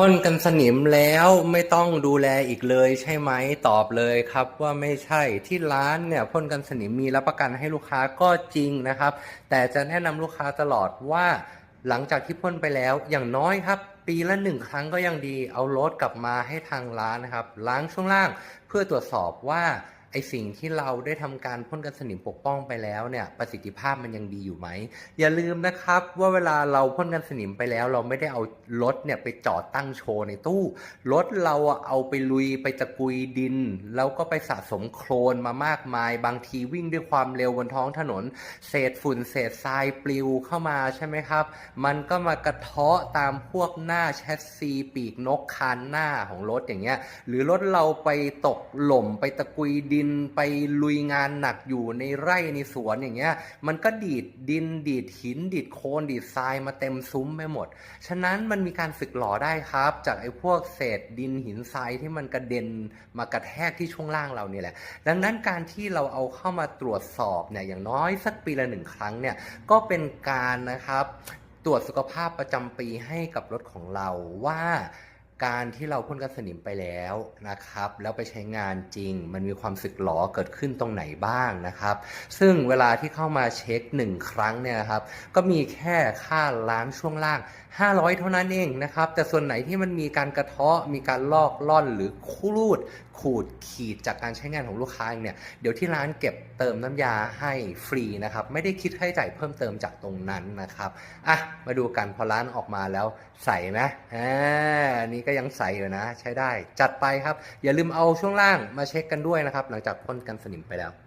พ่นกันสนิมแล้วไม่ต้องดูแลอีกเลยใช่ไหมตอบเลยครับว่าไม่ใช่ที่ร้านเนี่ยพ่นกันสนิมมีรับประกันให้ลูกค้าก็จริงนะครับ แต่จะแนะนำลูกค้าตลอดว่าหลังจากที่พ่นไปแล้วอย่างน้อยครับ ปีละหนึ่งครั้งก็ยังดีเอารถกลับมาให้ทางร้านนะครับล้างช่วงล่างเพื่อตรวจสอบว่า อสิ่งที่เราได้ทำการพ่นกันสนิมปกป้องไปแล้วเนี่ยประสิทธิภาพมันยังดีอยู่ไหม อย่าลืมนะครับว่าเวลาเราพ่นกันสนิมไปแล้ว เราไม่ได้เอารถเนี่ยไปจอดตั้งโชว์ในตู้รถเราเอาไปลุยไปตะกุยดิน แล้วก็ไปสะสมโคลนมามากมาย บางทีวิ่งด้วยความเร็วบนท้องถนน เศษฝุ่นเศษทรายปลิวเข้ามาใช่ไหมครับ มันก็มากระเทาะตามพวกหน้าแชสซีปีกนกคานหน้าของรถอย่างเงี้ยหรือรถเราไปตกหล่มไปตะกุยดินไปลุยงานหนักอยู่ในไร่ในสวนอย่างเงี้ย มันก็ดีดดินดีดหิน ดีดโคลนดีดทรายมาเต็มซุ้มไปหมด ฉะนั้นมันมีการสึกหลอได้ครับ จากไอ้พวกเศษดินหินทรายที่มันกระเด็นมากระแทกที่ช่วงล่างเราเนี่ยแหละ ดังนั้นการที่เราเอาเข้ามาตรวจสอบเนี่ยอย่างน้อยสักปีละหนึ่งครั้งเนี่ยก็เป็นการนะครับ ตรวจสุขภาพประจำปีให้กับรถของเราว่า การที่เราพ่นกันสนิมไปแล้วนะครับ แล้วไปใช้งานจริง มันมีความสึกหลอเกิดขึ้นตรงไหนบ้างนะครับ ซึ่งเวลาที่เข้ามาเช็คหนึ่งครั้งเนี่ยครับ ก็มีแค่ค่าล้างช่วงล่าง 500 เท่านั้นเองนะครับ แต่ส่วนไหนที่มันมีการกระเทาะมีการลอกล่อนหรือครูดขูดขีดจากการใช้งานของลูกค้าเองเนี่ยเดี๋ยวที่ร้านเก็บเติมน้ำยาให้ฟรีนะครับ ไม่ได้คิดค่าใช้จ่ายเพิ่มเติมจากตรงนั้นนะครับอะมาดูกันพอร้านออกมาแล้วใส่ไหมอ่าอันนี้ก็ยังใสอยู่นะ ใช้ได้ จัดไปครับ อย่าลืมเอาช่วงล่างมาเช็คกันด้วยนะครับ หลังจากพ่นกันสนิมไปแล้ว